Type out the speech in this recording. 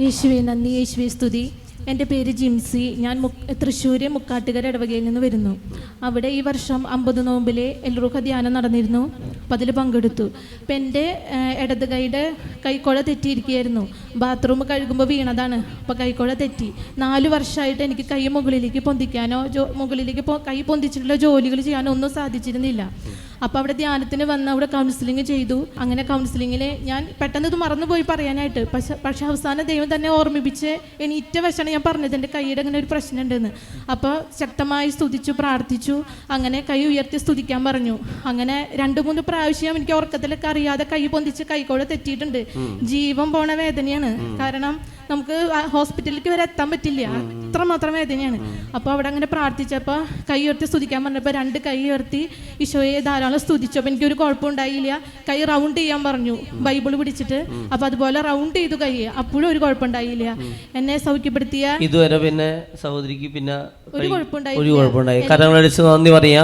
യേശുവെ നന്ദി യേശുവെ സ്തുതി. എന്റെ പേര് ജിംസി. ഞാൻ മു തൃശ്ശൂർ മുക്കാട്ടുകര ഇടവകയിൽ നിന്ന് വരുന്നു. അവിടെ ഈ വർഷം അമ്പത് നോമ്പിലെ എൽറുഖ ധ്യാനം നടന്നിരുന്നു. അപ്പം അതിൽ പങ്കെടുത്തു. അപ്പം എന്റെ ഇടത് കൈയുടെ കൈക്കുഴ തെറ്റിയിരിക്കുകയായിരുന്നു. ബാത്റൂം കഴുകുമ്പോൾ വീണതാണ്. അപ്പോൾ കൈക്കുഴ തെറ്റി. നാല് വർഷമായിട്ട് എനിക്ക് കൈ മുകളിലേക്ക് പൊന്തിക്കാനോ ജോ മുകളിലേക്ക് കൈ പൊന്തിച്ചിട്ടുള്ള ജോലികൾ ചെയ്യാനോ ഒന്നും സാധിച്ചിരുന്നില്ല. അപ്പോൾ അവിടെ ധ്യാനത്തിന് വന്ന് അവിടെ കൗൺസിലിംഗ് ചെയ്തു. അങ്ങനെ കൗൺസിലിങ്ങിൽ ഞാൻ പെട്ടെന്ന് ഇത് മറന്നുപോയി പറയാനായിട്ട്. പക്ഷെ പക്ഷെ അവസാനം ദൈവം തന്നെ ഓർമ്മിപ്പിച്ച് എനിറ്റ വശമാണ് ഞാൻ പറഞ്ഞത്. എന്റെ കൈയുടെ അങ്ങനെ ഒരു പ്രശ്നം ഉണ്ടെന്ന് അപ്പോൾ ശക്തമായി സ്തുതിച്ചു പ്രാർത്ഥിച്ചു. അങ്ങനെ കൈ ഉയർത്തി സ്തുതിക്കാൻ പറഞ്ഞു. അങ്ങനെ രണ്ട് മൂന്ന് പ്രാവശ്യം എനിക്ക് ഉറക്കത്തിലൊക്കെ അറിയാതെ കൈ പൊന്തിച്ച് കൈക്കോടെ തെറ്റിയിട്ടുണ്ട്. ജീവൻ പോണ വേദനയാണ്. കാരണം നമുക്ക് ഹോസ്പിറ്റലിലേക്ക് വരെ എത്താൻ പറ്റില്ല. അത്ര മാത്രം വേദനയാണ്. അപ്പോൾ അവിടെ അങ്ങനെ പ്രാർത്ഥിച്ചപ്പോൾ കൈ ഉയർത്തി സ്തുതിക്കാൻ പറഞ്ഞപ്പോൾ രണ്ട് കൈ ഉയർത്തി ഈശോയെ ധാരാളം സ്തുതിച്ചു. അപ്പോൾ എനിക്കൊരു കുഴപ്പമുണ്ടായില്ല. കൈ റൗണ്ട് ചെയ്യാൻ പറഞ്ഞു. ബൈബിൾ പിടിച്ചിട്ട്. അപ്പോൾ അതുപോലെ റൗണ്ട് ചെയ്തു കൈ. അപ്പോഴും ഒരു കുഴപ്പമുണ്ടായില്ല. എന്നെ സൗഖ്യപ്പെടുത്തിയ ഇതുവരെ പിന്നെ സഹോദരിക്ക് പിന്നെ ഒരു കുഴപ്പമുണ്ടായി ഒരു കുഴപ്പമുണ്ടായി കരങ്ങളടിച്ച് നന്ദി പറയാം.